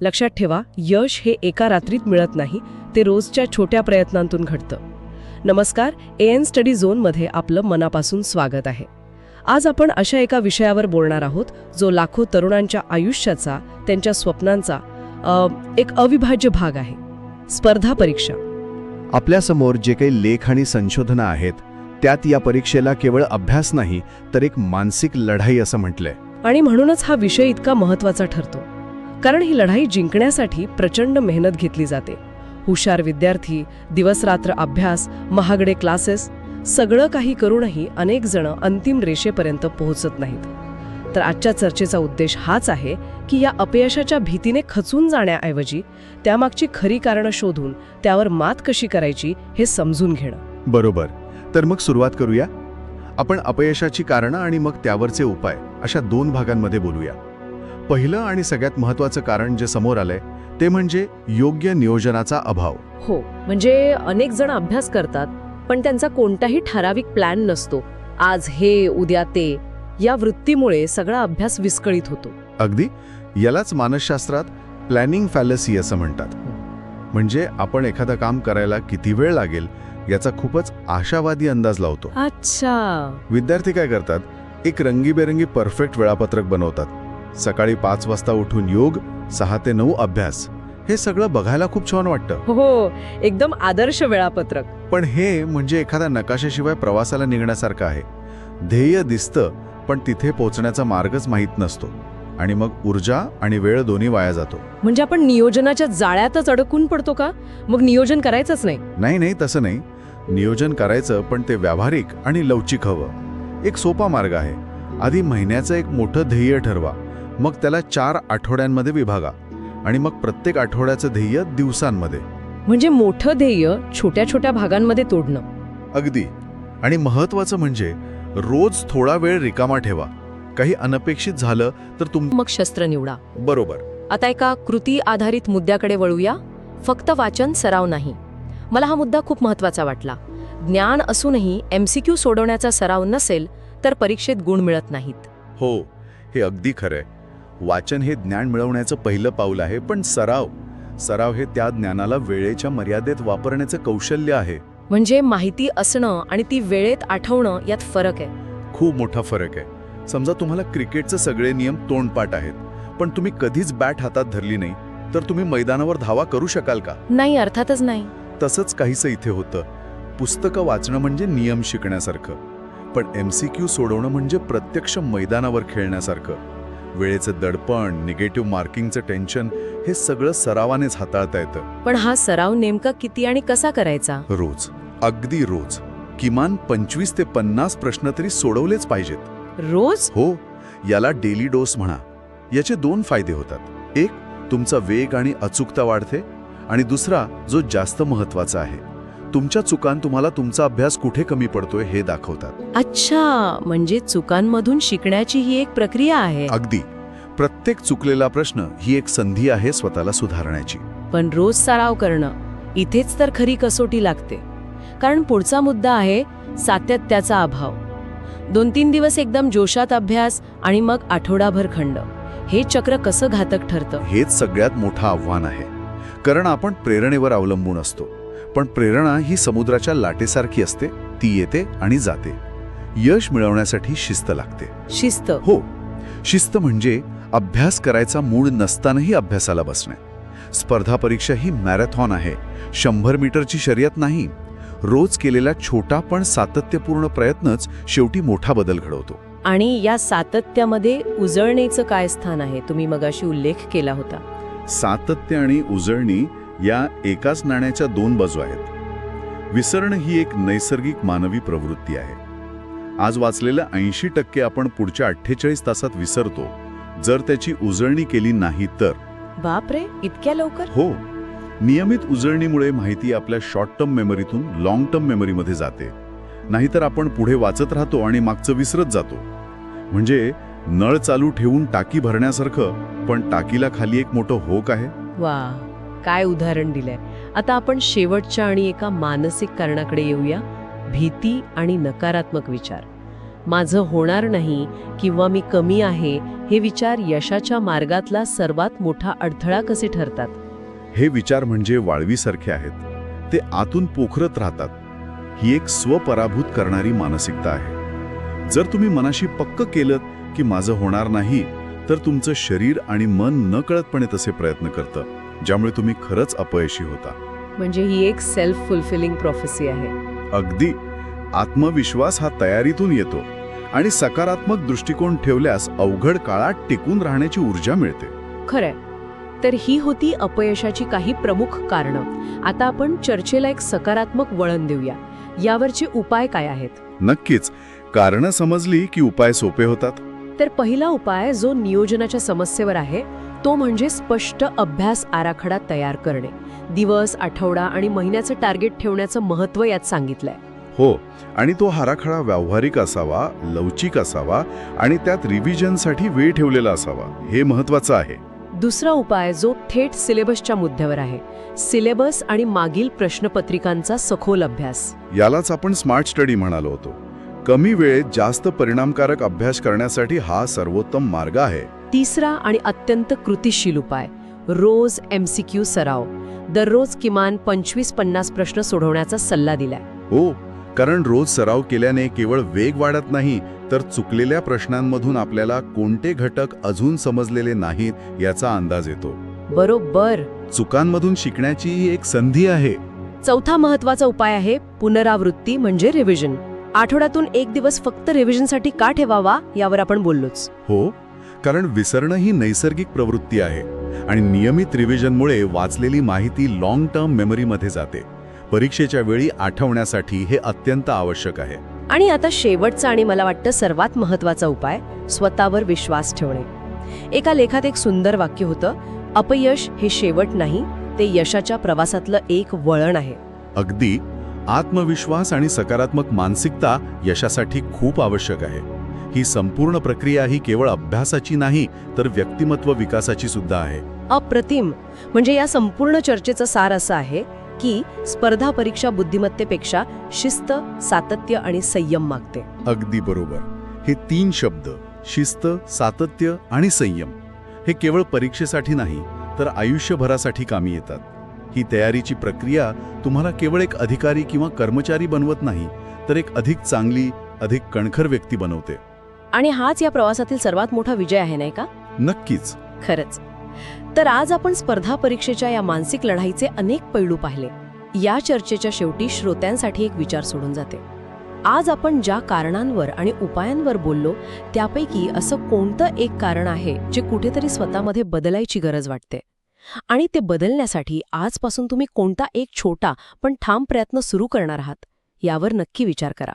लक्षात ठेवा यश हे एका रात्रीत मिळत नाही ते रोजच्या छोट्या प्रयत्नांतून घडतं. नमस्कार ए एन स्टडी झोनमध्ये आपलं मनापासून स्वागत आहे. आज आपण अशा एका विषयावर बोलणार आहोत जो लाखो तरुणांच्या आयुष्याचा त्यांच्या स्वप्नांचा एक अविभाज्य भाग आहे. स्पर्धा परीक्षा. आपल्यासमोर जे काही लेख आणि संशोधनं आहेत त्यात या परीक्षेला केवळ अभ्यास नाही तर एक मानसिक लढाई असं म्हटलंय. आणि म्हणूनच हा विषय इतका महत्त्वाचा ठरतो. कारण ही लढाई जिंकण्यासाठी प्रचंड मेहनत घेतली जाते. हुशार विद्यार्थी दिवसरात्र अभ्यास महागडे क्लासेस सगळं काही करूनही अनेक जण अंतिम रेषेपर्यंत पोहोचत नाहीत. तर आजच्या चर्चेचा उद्देश हाच आहे की या अपयशाच्या भीतीने खचून जाण्याऐवजी त्यामागची खरी कारणं शोधून त्यावर मात कशी करायची हे समजून घेणं. बरोबर. तर मग सुरुवात करूया? आपण अपयशाची कारणं आणि मग त्यावरचे उपाय अशा दोन भागांमध्ये बोलूया. पहिलं आणि सगळ्यात महत्त्वाचं कारण जे समोर आलंय ते म्हणजे योग्य नियोजनाचा अभाव. हो म्हणजे अनेक जण अभ्यास करतात पण त्यांचा कोणताही ठराविक प्लॅन नसतो. आज हे उद्या ते या वृत्तीमुळे सगळा अभ्यास विस्कळीत होतो. अगदी? यालाच मानसशास्त्रात प्लॅनिंग फॅलसी असं म्हणतात. म्हणजे आपण एखादं काम करायला किती वेळ लागेल याचा खूपच आशावादी अंदाज लावतो. अच्छा. विद्यार्थी काय करतात? एक रंगीबेरंगी परफेक्ट वेळापत्रक बनवतात. सकाळी पाच वाजता उठून योग सहा ते नऊ अभ्यास. हे सगळं बघायला खूप छान वाटतं. हो एकदम आदर्श वेळापत्रक. पण हे म्हणजे एखाद्या नकाशाशिवाय प्रवासाला निघण्यासारखं आहे. ध्येय दिसतं पण तिथे पोचण्याचा मार्गच माहीत नसतो. आणि मग ऊर्जा आणि वेळ दोन्ही वाया जातो. म्हणजे आपण नियोजनाच्या जाळ्यातच अडकून पडतो का? मग नियोजन करायचंच नाही. नाही नाही तसं नाही. नियोजन करायचं पण ते व्यावहारिक आणि लवचिक हवं. एक सोपा मार्ग आहे. आधी महिन्याचं एक मोठं ध्येय ठरवा. मग त्याला चार आठवड्यांमध्ये विभागा आणि मग प्रत्येक आठवड्याचं ध्येय दिवसांमध्ये. म्हणजे मोठं ध्येय छोट्या छोट्या भागांमध्ये तोडणं. अगदी. आणि महत्वाचं म्हणजे रोज थोडा वेळ रिकामा ठेवा. काही अनपेक्षित झालं तर तुम मग शस्त्र निवडा. बरोबर. आता एका कृती आधारित मुद्द्याकडे वळूया. फक्त वाचन सराव नाही. मला हा मुद्दा खूप महत्त्वाचा वाटला. ज्ञान असूनही एमसीक्यू सोडवण्याचा सराव नसेल तर परीक्षेत गुण मिळत नाहीत. हो हे अगदी खरंय. वाचन हे ज्ञान मिळवण्याचं पहिलं पाऊल आहे पण सराव सराव हे त्या ज्ञानाला वेळेच्या मर्यादेत वापरण्याचं कौशल्य आहे. म्हणजे माहिती असणं आणि ती वेळेत आठवणं यात फरक आहे. खूप मोठा फरक आहे. समजा तुम्हाला क्रिकेटचे सगळे नियम तोंडपाठ आहेत पण तुम्ही कधीच बॅट हातात धरली नाही तर तुम्ही मैदानावर धावा करू शकाल का? नाही अर्थातच नाही. तसंच काहीसं इथे होतं. पुस्तकं वाचणं म्हणजे नियम शिकण्यासारखं पण एम सी क्यू सोडवणं म्हणजे प्रत्यक्ष मैदानावर खेळण्यासारखं. वेळेचं दडपण निगेटिव्ह मार्किंगचं टेन्शन हे सगळं सरावानेच हाताळता येतं. पण हा सराव नेमका किती आणि कसा करायचा? रोज. अगदी रोज. किमान पंचवीस ते पन्नास प्रश्न तरी सोडवलेच पाहिजेत. रोज? हो. याला डेली डोस म्हणा. याचे दोन फायदे होतात. एक तुमचा वेग आणि अचूकता वाढते. आणि दुसरा जो जास्त महत्त्वाचा आहे. तुमच्या चुकान तुम्हाला तुमचा अभ्यास कुठे कमी पडतोय हे दाखवतात. अच्छा म्हणजे चुकांमधून शिकण्याची ही एक प्रक्रिया आहे. अगदी. प्रत्येक चुकलेला प्रश्न ही एक संधी आहे स्वतःला सुधारण्याची. पण रोज सराव करणं इथेच तर खरी कसोटी लागते. कारण पुढचा मुद्दा आहे सातत्याचा अभाव. दोन तीन दिवस एकदम जोशात अभ्यास आणि मग आठवडाभर खंड. हे चक्र कसं घातक ठरतं? हेच सगळ्यात मोठं आव्हान आहे. कारण आपण प्रेरणेवर अवलंबून असतो. पण प्रेरणा ही समुद्राच्या लाटेसारखी असते ती येते आणि जाते. यश मिळवण्यासाठी शिस्त लागते. शिस्त. हो. शिस्त म्हणजे अभ्यास करायचा मूड नसतानाही अभ्यासाला बसणे. स्पर्धा परीक्षा ही मॅरेथॉन आहे. शंभर मीटरची शर्यत नाही. रोज केलेला छोटा पण सातत्यपूर्ण प्रयत्नच शेवटी मोठा बदल घडवतो. आणि या सातत्यामध्ये उजळणीचं काय स्थान आहे? तुम्ही मगाशी उल्लेख केला होता. सातत्य आणि उजळणी या एकाच नाण्याच्या दोन बाजू आहेत. विसरण ही एक नैसर्गिक मानवी प्रवृत्ती आहे. आज वाचलेल्या ऐंशी टक्के आपण पुढच्या अठ्ठेचाळीस तासात विसरतो. जर त्याची उजळणी केली नाही तर. बापरे इतक्या लवकर? हो. नियमित उजळणीमुळे माहिती आपल्या शॉर्ट टर्म मेमरीतून लॉंग टर्म मेमरीमध्ये जाते. नाहीतर आपण पुढे वाचत राहतो आणि मागचं विसरत जातो. म्हणजे नळ चालू ठेवून टाकी भरण्यासारखं पण टाकीला खाली एक मोठं होक आहे. वा. काय उदाहरण दिलंय? आता आपण शेवटच्या आणि एका मानसिक कारणाकडे येऊया. भीती आणि नकारात्मक विचार. माझं होणार नाही किंवा मी कमी आहे हे विचार यशाच्या मार्गातला सर्वात मोठा अडथळा कसे ठरतात? हे विचार म्हणजे वाळवीसारखे आहेत. ते आतून पोखरत राहतात. ही एक स्वपराभूत करणारी मानसिकता आहे. जर तुम्ही मनाशी पक्क केलं की माझं होणार नाही तर तुमचं शरीर आणि मन नकळतपणे तसे प्रयत्न करतं. ज्यामुळे तुम्ही खरंच अपयशी होता. म्हणजे ही एक सेल्फ फुलफिलिंग प्रोफेसी आहे. अगदी. आत्मविश्वास हा तयारीतून येतो आणि सकारात्मक दृष्टिकोन ठेवल्यास अवघड काळात टिकून राहण्याची ऊर्जा मिळते. खरंय. तर ही होती अपयशाची काही प्रमुख कारणं. आता आपण चर्चेला एक सकारात्मक वळण देऊया. यावरचे उपाय काय आहेत? नक्कीच. कारणं समजली की उपाय सोपे होतात. तर पहिला उपाय जो नियोजनाच्या समस्येवर आहे तो म्हणजे स्पष्ट अभ्यास आराखडा तयार करणे. दिवस आठवडा आणि महिन्याचं टार्गेट ठेवण्याचं महत्त्व यात सांगितलंय. हो आणि तो हाराखडा व्यावहारिक असावा लवचिक असावा आणि त्यात रिव्हिजनसाठी वेळ ठेवलेला असावा हे महत्वाचं आहे. दुसरा उपाय जो थेट सिलेबसच्या मुद्द्यावर आहे. सिलेबस आणि मागील प्रश्नपत्रिकांचा सखोल अभ्यास. यालाच आपण स्मार्ट स्टडी म्हणालो होतो. कमी वेळेत जास्त परिणामकारक अभ्यास करण्यासाठी हा सर्वोत्तम मार्ग आहे. तिसरा आणि अत्यंत कृतिशील उपाय रोज एमसीक्यू सराव. दररोज किमान पंचवीस पन्नास प्रश्न सोडवण्याचा सल्ला दिलाय. हो कारण रोज सराव केल्याने केवळ वेग वाढत नाही तर चुकलेल्या प्रश्नांमधून आपल्याला कोणते घटक अजून समजलेले नाहीत याचा अंदाज येतो. बरोबर. चुकांमधून शिकण्याची ही एक संधी आहे. चौथा महत्त्वाचा उपाय आहे पुनरावृत्ती म्हणजे रिव्हिजन आठवड्यातून एक दिवस फक्त रिव्हिजनसाठी का ठेवावा यावर आपण बोललोच. हो. कारण विसरणं ही नैसर्गिक प्रवृत्ती आहे आणि नियमित रिव्हिजनमुळे वाचलेली माहिती लॉंग टर्म मेमरीमध्ये जाते. परीक्षेच्या वेळी आठवण्यासाठी हे अत्यंत आवश्यक आहे. आणि आता शेवटचा आणि मला वाटतं सर्वात महत्त्वाचा उपाय स्वतःवर विश्वास ठेवणे. एका लेखात एक सुंदर वाक्य होतं अपयश हे शेवट नाही ते यशाच्या प्रवासातलं एक वळण आहे. अगदी आत्मविश्वास आणि सकारात्मक मानसिकता यशासाठी खूप आवश्यक आहे. ही संपूर्ण प्रक्रिया ही केवळ अभ्यासाची नाही तर व्यक्तिमत्व विकासाची सुद्धा आहे. अप्रतिम. म्हणजे या संपूर्ण चर्चेचं सार असं आहे की स्पर्धा परीक्षा बुद्धिमत्तेपेक्षा शिस्त सातत्य आणि संयम मागते. अगदी बरोबर. हे तीन शब्द शिस्त सातत्य आणि संयम हे केवळ परीक्षेसाठी नाही तर आयुष्यभरासाठी कामी येतात. ही तयारीची प्रक्रिया तुम्हाला केवळ एक अधिकारी किंवा कर्मचारी बनवत नाही तर एक अधिक चांगली अधिक कणखर व्यक्ती बनवते. आणि हाच या प्रवासातील सर्वात मोठा विजय आहे नाही का? नक्कीच. खरंच. तर आज आपण स्पर्धा परीक्षेच्या या मानसिक लढाईचे अनेक पैलू पाहिले. या चर्चेच्या शेवटी श्रोत्यांसाठी एक विचार सोडून जाते. आज आपण ज्या कारणांवर आणि उपायांवर बोललो त्यापैकी असं कोणतं एक कारण आहे जे कुठेतरी स्वतःमध्ये बदलायची गरज वाटते? आणि ते बदलण्यासाठी आजपासून तुम्ही कोणता एक छोटा पण ठाम प्रयत्न सुरू करणार आहात यावर नक्की विचार करा.